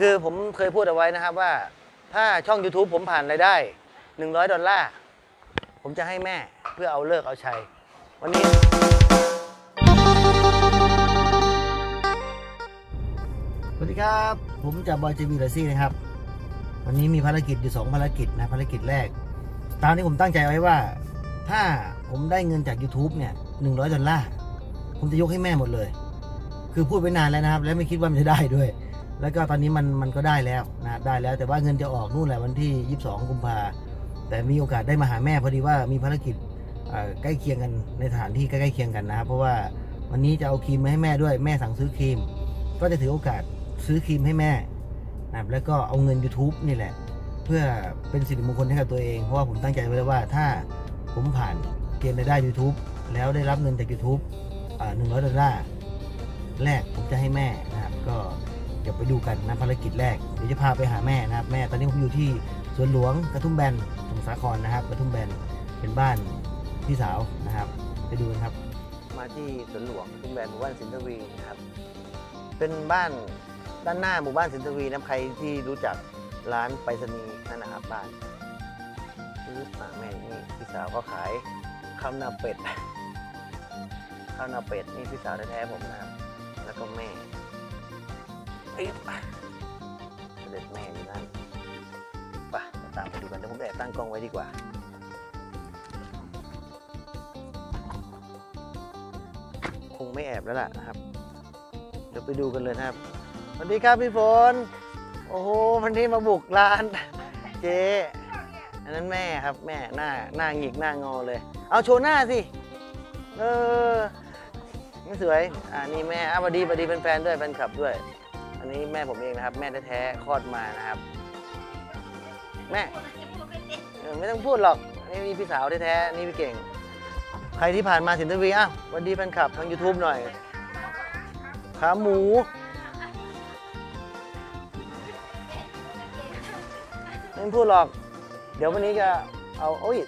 คือผมเคยพูดเอาไว้นะครับว่า ถ้าช่อง YouTube ผมผ่านรายได้ 100 ดอลลาร์ ผมจะให้แม่เพื่อเอาเลิกเอาชัย วันนี้ สวัสดีครับ ผมจากบอยจีบีรซี่นะครับ วันนี้มีภารกิจอยู่สองภารกิจนะ ภารกิจแรก ตามที่ผมตั้งใจไว้ว่า ถ้าผมได้เงินจาก YouTube เนี่ย 100 ดอลลาร์ ผมจะยกให้แม่หมดเลย คือพูดไปนานแล้วนะครับ และไม่คิดว่ามันจะได้ด้วย แล้วก็ตอนนี้มันมันก็ได้แล้วนะได้แล้วแต่ว่าเงินจะออกนู่นแหละวันที่ 22 กุมภาแต่มีโอกาสได้มาหาแม่พอดีว่ามีภารกิจใกล้เคียงกันในสถานที่ใกล้เคียงกันนะครับเพราะว่าวันนี้จะเอาครีมมาให้แม่ด้วยแม่สั่งซื้อครีม ก็จะถือโอกาสซื้อครีมให้แม่นะครับแล้วก็เอาเงิน YouTube นี่แหละ เพื่อเป็นสิริมงคลให้กับตัวเอง เพราะว่าผมตั้งใจไว้แล้วว่าถ้าผมผ่านเกณฑ์รายได้ YouTube แล้วได้รับเงินจาก YouTube หนึ่งร้อยดอลลาร์แรกผมจะให้แม่นะครับก็ ดี๋ยวไปดูกันนะภารกิจแรกเดี๋ยวจะพาไปหาแม่นะครับ แม่ตอนนี้ผมอยู่ที่สวนหลวงกระทุ่มแบนสมุทรสาครนะครับ กระทุ่มแบนเป็นบ้านพี่สาวนะครับ ไปดูกันครับ มาที่สวนหลวงกระทุ่มแบนหมู่บ้านสินทวีนะครับเป็นบ้านด้านหน้าหมู่บ้านสินทวีนะใครที่รู้จักร้านไปรษณีย์นั่นนะครับบ้านซื้อมาแม่นี่พี่สาวก็ขายข้าวหน้าเป็ดข้าวหน้าเป็ดนี่พี่สาวแท้ๆผมนะครับ แล้วก็แม่ เอ้ยเสด็จแม่อยู่นั่นไปตามไปดูกันเดี๋ยวผมแอบตั้งกล้องไว้ดีกว่า คงไม่แอบแล้วล่ะนะครับ เดี๋ยวไปดูกันเลยนะครับ สวัสดีครับพี่ฝน โอ้โหวันนี้มาบุกร้าน เจ๊อันนั้นแม่ครับแม่หน้าหน้าหงิกหน้างอเลย เอาโชว์หน้าสิ เออไม่สวย อ่านี่แม่อะสวัสดีสวัสดีแฟนๆด้วยแฟนคลับด้วย นนี้แม่ผมเองนะครับ แม่แท้ๆคลอดมานะครับ แม่เออไม่ต้องพูดหรอกอันนี่พี่สาวแท้ๆนี่พี่เก่ง ใครที่ผ่านมาสินทวีอะสวัสดีแฟนคลับทาง YouTube หน่อยขาหมู ไม่ต้องพูดหรอก เดี๋ยววันนี้จะเอาโอ้ย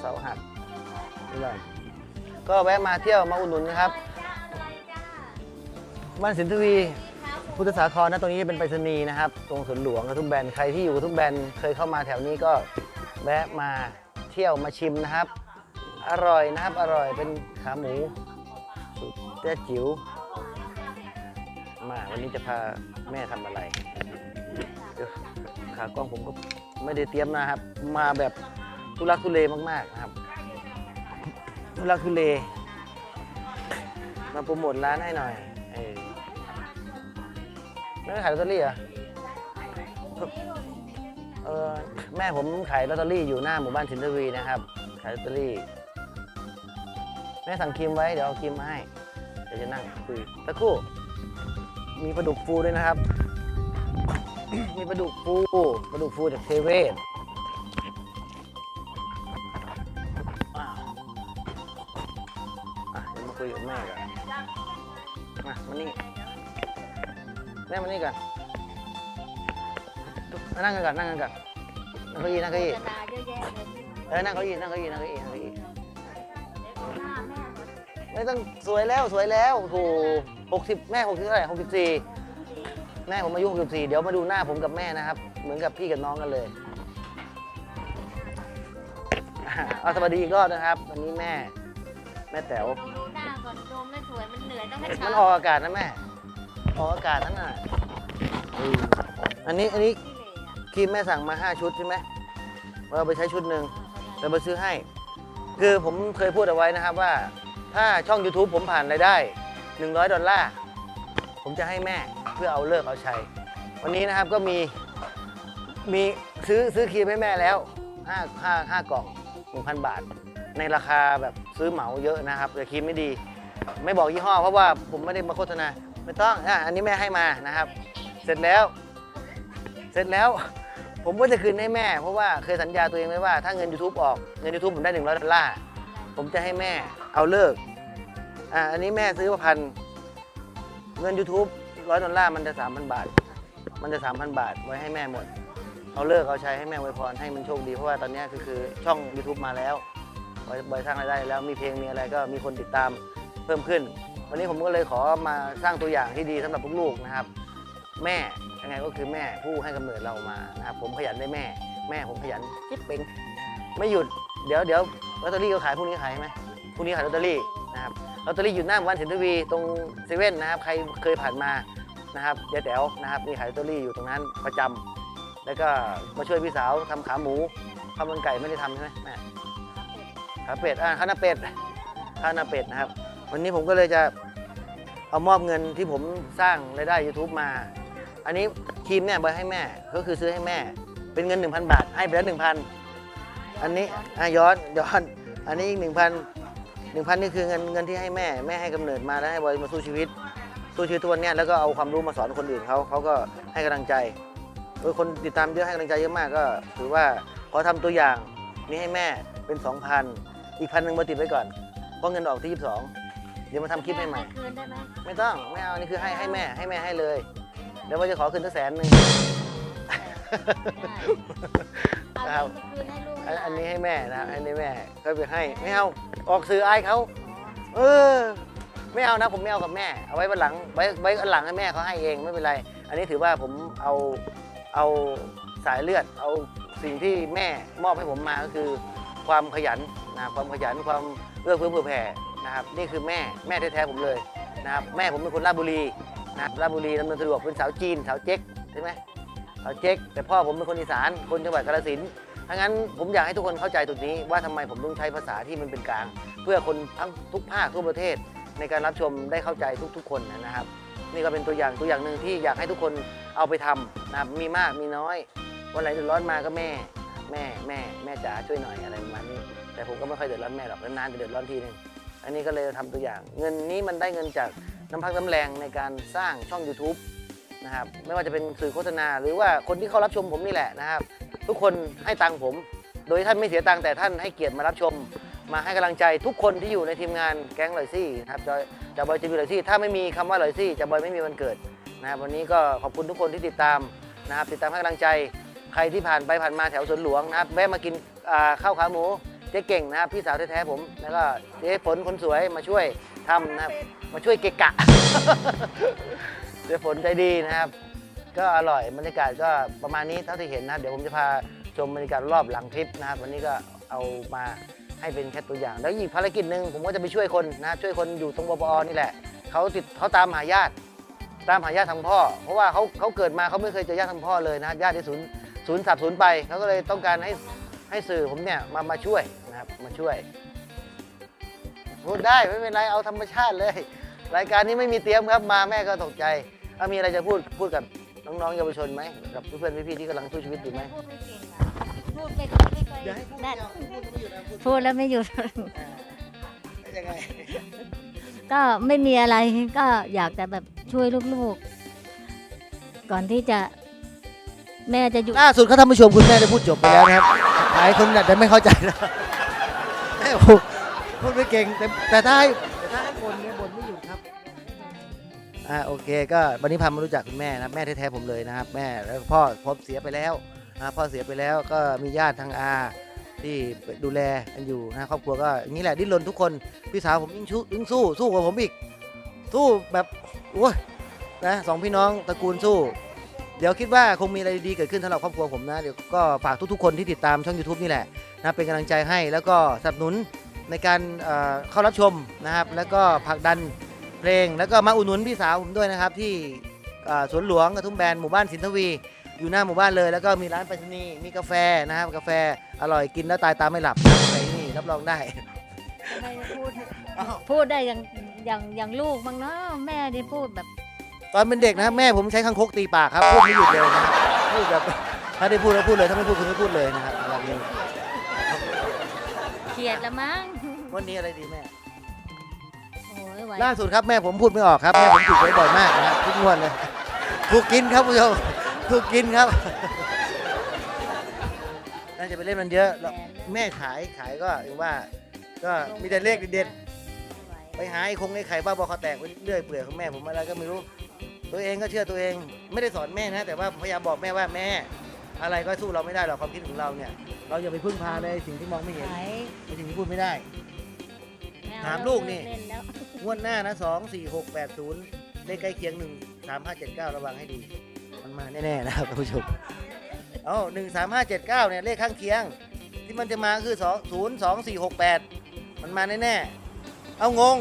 เสาหักนี่เลยก็แวะมาเที่ยวมาอุดหนุนนะครับบ้านสินทวี พุทธสาครนะตรงนี้เป็นไปรษณีย์นะครับตรงสวนหลวงกระทุ่มแบนใครที่อยู่กระทุ่มแบนเคยเข้ามาแถวนี้ก็แวะมาเที่ยวมาชิมนะครับ อร่อยนะครับอร่อยเป็นขาหมูสุดเตี้ยจิ๋วมาวันนี้จะพาแม่ทำอะไรขากล้องผมก็ไม่ได้เตรียมนะครับ มาแบบทุลักทุเลมากๆนะครับทุลักทุเลมาโปรโมทร้านให้หน่อย ไม่ได้ขายลอตเตอรี่เหรอเออแม่ผมขายลอตเตอรี่อยู่หน้าหมู่บ้านสินทวีนะครับ ขายลอตเตอรี่ แม่สั่งครีมไว้เดี๋ยวเอาครีมมาให้ เดี๋ยวจะนั่งคุยตะครู่ มีปลาดุกฟูด้วยนะครับ มีปลาดุกฟูปลาดุกฟูจากเทเวศอ้าวอะเดี๋ยวมาคุยกับแม่กันมามานี่ แม่มานี่กันมานั่งกันก่อนนั่งกันก่อนนั่งเก้าอี้นั่งเก้าอี้กระดาษเยอะแยะเลยเออนั่งเก้าอี้นั่งเก้าอี้นั่งเก้าอี้นั่งเก้าอี้หน้าแม่ไม่ต้องสวยแล้วสวยแล้วโอ้โหหกสิบแม่หกสิบเท่าไหร่หกสิบสี่แม่ผมอายุหกสิบสี่เดี๋ยวมาดูหน้าผมกับแม่นะครับ เหมือนกับพี่กับน้องกันเลยอะเอาสวัสดีอีกรอบนะครับ วันนี้แม่ แม่แต๋วดูหน้าก่อนดูไม่สวยมันเหนื่อยต้องให้มัเช้านออกอากาศนะแม่ ออกอากาศนั่นน่ะอืมอันนี้อันนี้ครีมแม่สั่งมาห้าชุดใช่ไหมเราไปใช้ชุดหนึ่งเราไปซื้อให้ คือผมเคยพูดเอาไว้นะครับว่า ถ้าช่อง YouTube ผมผ่านรายได้ 100 ดอลลาร์ ผมจะให้แม่เพื่อเอาเลิกเอาใชัยวันนี้นะครับก็มี มีซื้อซื้อครีมให้แม่แล้ว5 5 5กล่อง 1,000 บาท ในราคาแบบซื้อเหมาเยอะนะครับแต่ครีมไม่ดี ไม่บอกยี่ห้อเพราะว่าผมไม่ได้มาโฆษณา ไม่ต้องอะอันนี้แม่ให้มานะครับ เสร็จแล้ว เสร็จแล้ว ผมก็จะคืนให้แม่ เพราะว่าเคยสัญญาตัวเองไว้ว่าถ้าเงิน YouTube ออกเงิน YouTube ผมได้ 100ดอลลาร์ผมจะให้แม่เอาเลิกอ่าอันนี้แม่ซื้อมาพันเงิน YouTube ร้อยดอลลาร์มันจะ 3,000 บาท มันจะ 3,000 บาทไว้ให้แม่หมด เอาเลิกเอาใช้ให้แม่ไวยพรให้มันโชคดีเพราะว่าตอนนี้คือคือช่อง YouTube มาแล้วบอยบอยสร้างรายได้แล้วมีเพลงมีอะไรก็มีคนติดตามเพิ่มขึ้น วันนี้ผมก็เลยขอมาสร้างตัวอย่างที่ดีสำหรับลูกๆนะครับ แม่ยังไงก็คือแม่ผู้ให้กำเนิดเรามานะครับ ผมขยันได้แม่ แม่ผมขยันจิ๊บเป็นไม่หยุดเดี๋ยวเดี๋ยวลอตเตอรี่ก็ขายพรุ่งนี้ขายไหมพรุ่งนี้ขายลอตเตอรี่นะครับลอตเตอรี่อยู่หน้าหมู่บ้านสินทวีตรงเซเว่นนะครับใครเคยผ่านมานะครับยายแต๋วนะครับนี่ขายลอตเตอรี่อยู่ตรงนั้นประจำแล้วก็มาช่วยพี่สาวทำขาหมูข้าวมันไก่ไม่ได้ทำใช่ไหมแม่ขาเป็ดอ่าข้าวหน้าเป็ดข้าวหน้าเป็ดนะครับ วันนี้ผมก็เลยจะเอามอบเงินที่ผมสร้างรายได้ YouTube มา อันนี้ครีมเนี่ยเบร์ให้แม่ ก็คือซื้อให้แม่ เป็นเงิน 1,000 บาท ให้ไปแล้ว1,000 อันนี้อะย้อนย้อน อันนี้อีก 1,000 1,000 นี่คือเงินเงินที่ให้แม่ แม่ให้กำเนิดมาแล้วให้บอยมาสู้ชีวิต สู้ชีวิตทุกวันเนี้ยแล้วก็เอาความรู้มาสอนคนอื่นเขาเขาก็ให้กำลังใจโดยคนติดตามเยอะให้กำลังใจเยอะมากก็ถือว่าขอทำตัวอย่างนี้ให้แม่เป็น 2,000 อีกพันหนึ่งมาติดไว้ก่อนเพราะเงินออกที่ 22 เดี๋ยวมาทำคลิปให้ใหม่ คืนได้ไหมไม่ต้องไม่เอานี่คือให้ให้แม่ให้แม่ให้เลย เดี๋ยวว่าจะขอคืนสักแสนหนึ่งได้เอาเงินไปคืนให้ลูกอันอันนี้ให้แม่นะอันนี้แม่ก็ไปให้ไม่เอาออกสื่ออายเขาเออไม่เอานะผมไม่เอากับแม่ เอาไว้วันหลังไว้ไว้วันหลังให้แม่เขาให้เองไม่เป็นไร อันนี้ถือว่าผมเอาเอาสายเลือด เอาสิ่งที่แม่มอบให้ผมมาก็คือ ความขยันนะความขยันความเอื้อเฟื้อเผื่อแผ่ นะครับนี่คือแม่แม่แท้ๆผมเลยนะครับแม่ผมเป็นคนราชบุรีนะครับราชบุรีดำเนินสะดวกเป็นสาวจีนสาวเจ๊กใช่ไหมสาวเจ๊กแต่พ่อผมเป็นคนอีสานคนจังหวัดกาฬสินธุ์ถ้างั้นผมอยากให้ทุกคนเข้าใจตรงนี้ว่าทำไมผมต้องใช้ภาษาที่มันเป็นกลาง เพื่อคนทั้งทุกภาคทั่วประเทศ ในการรับชมได้เข้าใจทุกๆ คนนะครับ นี่ก็เป็นตัวอย่างตัวอย่างหนึ่งที่อยากให้ทุกคนเอาไปทำนะครับมีมากมีน้อย วันไหนเดือดร้อนมาก็แม่ แม่แม่แม่จ๋าช่วยหน่อยอะไรประมาณนี้แต่ผมก็ไม่ค่อยเดือดร้อนแม่หรอกนานๆจะเดือดร้อนทีหนึง อันนี้ก็เลยทำตัวอย่าง เงินนี้มันได้เงินจากน้ำพักน้ำแรงในการสร้างช่อง YouTube นะครับไม่ว่าจะเป็นสื่อโฆษณา หรือว่าคนที่เขารับชมผมนี่แหละนะครับ ทุกคนให้ตังค์ผม โดยท่านไม่เสียตังค์แต่ท่านให้เกียรติมารับชม มาให้กำลังใจทุกคนที่อยู่ในทีมงานแก๊งลอยซี่นะครับจอยจะบอยจะมีลอยซี่ถ้าไม่มีคำว่าลอยซี่จะบอยไม่มีวันเกิดนะครับวันนี้ก็ขอบคุณทุกคนที่ติดตามนะครับติดตามให้กำลังใจใครที่ผ่านไปผ่านมาแถวสวนหลวงนะครับแวะมากินข้าวขาหมู เจ๊เก่งนะครับพี่สาวแท้ๆผม แล้วก็เจ๊ฝนคนสวยมาช่วยทำนะครับ มาช่วยเกะกะ เจ๊ฝนใจดีนะครับ ก็อร่อยบรรยากาศก็ประมาณนี้เท่าที่เห็นนะครับเดี๋ยวผมจะพาชมบรรยากาศรอบหลังคลิปนะครับ วันนี้ก็เอามาให้เป็นแค่ตัวอย่าง แล้วอีกภารกิจหนึ่งผมก็จะไปช่วยคนนะช่วยคนอยู่ตรงบปอนี่แหละเขาติดเขาตามหาญาติ ตามหาญาติทางพ่อ เพราะว่าเขาเขาเกิดมาเขาไม่เคยเจอญาติทางพ่อเลยนะญาติที่ศูนย์ศูนย์สับศูนย์ไปเขาก็เลยต้องการให้ ให้สื่อผมเนี่ยมามาช่วยนะครับมาช่วยพูดได้ไม่เป็นไรเอาธรรมชาติเลย รายการนี้ไม่มีเตรียมครับมาแม่ก็ตกใจเอามีอะไรจะพูดพูดกับน้องๆเยาวชนไหมกับเพื่อนๆพี่ๆที่กำลังสู้ชีวิตอยู่ไหมพูดไม่เก่งอะพูดไม่ค่อยไม่ค่อยได้พูดแล้วไม่หยุดยังไงก็ไม่มีอะไรก็อยากจะแบบช่วยลูกๆ ก่อนที่จะแม่จะหยุดล่าสุดเขาท่านผู้ชมคุณแม่ได้พูดจบไปแล้วนะครับ หลายคนอาจจะไม่เข้าใจนะแม่ผมพูดไม่เก่งแต่แต่ถ้าให้แต่ถ้าให้บนเนี่ยบนไม่หยุดครับอ่าโอเค ก็วันนี้พามารู้จักคุณแม่นะครับแม่แท้ๆผมเลยนะครับ แม่แล้วพ่อพ่อเสียไปแล้วอ่าพ่อเสียไปแล้วก็มีญาติทางอาที่ดูแลกันอยู่นะครอบครัวก็อย่างนี้แหละดิ้นรนทุกคนพี่สาวผมยิ่งชูยิ่งสู้สู้กว่าผมอีก สู้แบบโอ้ยนะสองพี่น้องตระกูลสู้ เดี๋ยวคิดว่าคงมีอะไรดีๆเกิดขึ้นสำหรับครอบครัวผมนะ เดี๋ยวก็ฝากทุกๆคนที่ติดตามช่อง YouTube นี่แหละนะเป็นกำลังใจให้แล้วก็สนับสนุนในการเอ่อเข้ารับชมนะครับ แล้วก็ผลักดันเพลง แล้วก็มาอุดหนุนพี่สาวผมด้วยนะครับ ที่เอ่อสวนหลวงกระทุ่มแบนหมู่บ้านสินทวี อยู่หน้าหมู่บ้านเลย แล้วก็มีร้านไปรษณีย์มีกาแฟนะครับกาแฟอร่อยกินแล้วตายตามไม่หลับนะไปที่นี่รับรองได้ไม่พูดพูดได้อย่างอย่างอย่างลูกบ้างเนาะแม่ที่พูดแบบ ตอนเป็นเด็กนะครับแม่ผมใช้คังคกตีปากครับพูดไม่หยุดเลยนะครับพูดแบบถ้าได้พูดแล้วพูดเลยถ้าไม่พูดคือไม่พูดเลยนะครับแบบนี้เขียดละมั้ง วันนี้อะไรดีแม่ โอ้ยไหวล่าสุดครับแม่ผมพูดไม่ออกครับแม่ผมถูกไว้บ่อยมากนะครับทุกงวดเลยถูกกินครับผู้ชมถูกกินครับน่าจะไปเล่นมันเยอะแล้วแม่ขายขายก็อย่างว่า ก็มีแต่เลขเด็ดๆ ไปหาไอ้คงไอ้ไข่บ้าบอคอแตกไปเรื่อยเปื่อยของแม่ผมอะไรก็ไม่รู้ ตัวเองก็เชื่อตัวเองไม่ได้สอนแม่นะ แต่ว่าพยายามบอกแม่ว่าแม่ อะไรก็สู้เราไม่ได้หรอกความคิดของเราเนี่ย เราอย่าไปพึ่งพาในสิ่งที่มองไม่เห็นไหวในสิ่งที่พูดไม่ได้ไเอถามลูกนี่เล่นแล้วงวดหน้านะสองสี่หกแปดศูนย์เลขใกล้เคียงหนึ่งสามห้าเจ็ดเก้าระวังให้ดี มันมาแน่ๆนะครับท่านผู้ชมเอ้าหนึ่งสามห้าเจ็ดเก้าเนี่ยเลขข้างเคียง ที่มันจะมาคือสองศูนย์สองสี่หกแปดมันมาแน่ๆเอางง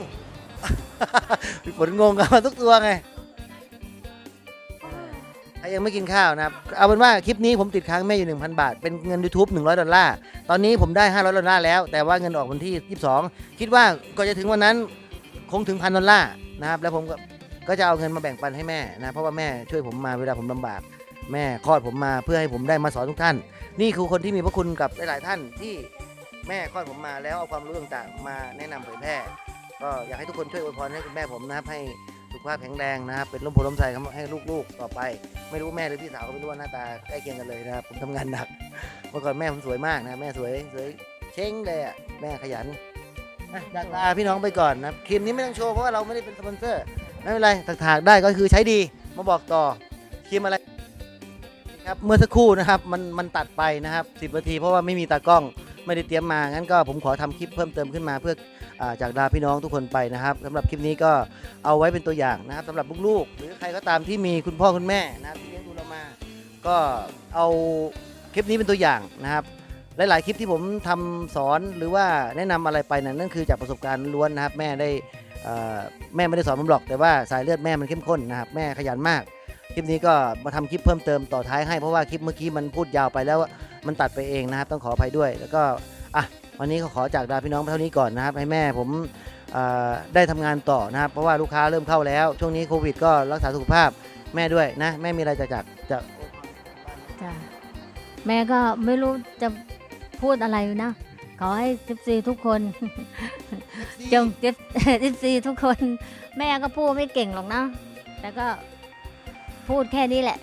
พี่ฝนงงกันมาทุกตัวไง ใครยังไม่กินข้าวนะครับ เอาเป็นว่าคลิปนี้ผมติดค้างแม่อยู่ 1,000 บาท เป็นเงิน YouTube 100 ดอลลาร์ ตอนนี้ผมได้ 500 ดอลลาร์แล้ว แต่ว่าเงินออกวันที่ 22 คิดว่าก่อนจะถึงวันนั้นคงถึงพันดอลลาร์นะครับ แล้วผมก็ก็จะเอาเงินมาแบ่งปันให้แม่นะ เพราะว่าแม่ช่วยผมมาเวลาผมลำบาก แม่คลอดผมมาเพื่อให้ผมได้มาสอนทุกท่าน นี่คือคนที่มีพระคุณกับหลาย ๆ ท่านที่แม่คลอดผมมาแล้วเอาความรู้ต่าง ๆ มาแนะนำเผยแพร่ ก็อยากให้ทุกคนช่วยอวยพรให้คุณแม่ผมนะครับให้ ภาพแข็งแรงนะครับเป็นร่มโพล่มไทรให้ลูกๆต่อไป ไม่รู้แม่หรือพี่สาวก็ไม่รู้ว่าหน้าตาใกล้เคียงกันเลยนะครับผมทำงานหนักเมื่อก่อนแม่ผมสวยมากนะแม่สวยสวยเช้งเลยอะแม่ขยันนะจากลาพี่น้องไปก่อนนะคลิปนี้ไม่ต้องโชว์เพราะว่าเราไม่ได้เป็นสปอนเซอร์ไม่เป็นไรถากได้ก็คือใช้ดีมาบอกต่อครีมอะไรครับเมื่อสักครู่นะครับมันมันตัดไปนะครับ 10นาทีเพราะว่าไม่มีตากล้อง ไม่ได้เตรียมมางั้นก็ผมขอทำคลิปเพิ่มเติมขึ้นมาเพื่ออจากลาพี่น้องทุกคนไปนะครับสำหรับคลิปนี้ก็เอาไว้เป็นตัวอย่างนะครับสำหรับลูกๆหรือใครก็ตามที่มีคุณพ่อคุณแม่นะครับที่เลี้ยงดูเรามา ก็เอาคลิปนี้เป็นตัวอย่างนะครับหลายๆคลิปที่ผมทำสอนหรือว่าแนะนำอะไรไปนั้นนั่นคือจากประสบการณ์ล้วนนะครับ แม่ได้แม่ไม่ได้สอนผมหรอก แต่ว่าสายเลือดแม่มันเข้มข้นนะครับแม่ขยันมาก คลิปนี้ก็มาทำคลิปเพิ่มเติมต่อท้ายให้เพราะว่าคลิปเมื่อกี้มันพูดยาวไปแล้ว มันตัดไปเองนะครับ ต้องขออภัยด้วย แล้วก็อะวันนี้ก็ขอจากลาพี่น้องไปเท่านี้ก่อนนะครับ ให้แม่ผมเอ่อได้ทำงานต่อนะครับ เพราะว่าลูกค้าเริ่มเข้าแล้ว ช่วงนี้โควิด ก็รักษาสุขภาพแม่ด้วยนะ แม่มีอะไรจะจากจะจ้ะแม่ก็ไม่รู้จะพูดอะไรนะ ขอให้ทิฟซีทุกคนจงทิฟทิฟซีทุกคน แม่ก็พูดไม่เก่งหรอกนะ แต่ก็พูดแค่นี้แหละ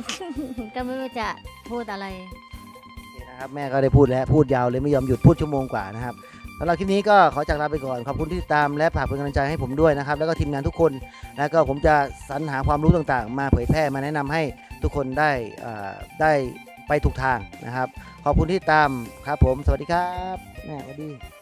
ก็ไม่รู้จะพูดอะไร นะครับแม่ก็ได้พูดแล้วพูดยาวเลยไม่ยอมหยุดพูดชั่วโมงกว่านะครับสำหรับคลิปนี้ก็ขอจากลาไปก่อน ขอบคุณที่ติดตามและฝากเป็นกำลังใจให้ผมด้วยนะครับ แล้วก็ทีมงานทุกคน แล้วก็ผมจะสรรหาความรู้ต่างๆ มาเผยแพร่มาแนะนำให้ทุกคนได้ได้ไปถูกทางนะครับ ขอบคุณที่ติดตามครับผม สวัสดีครับแม่สวัสดี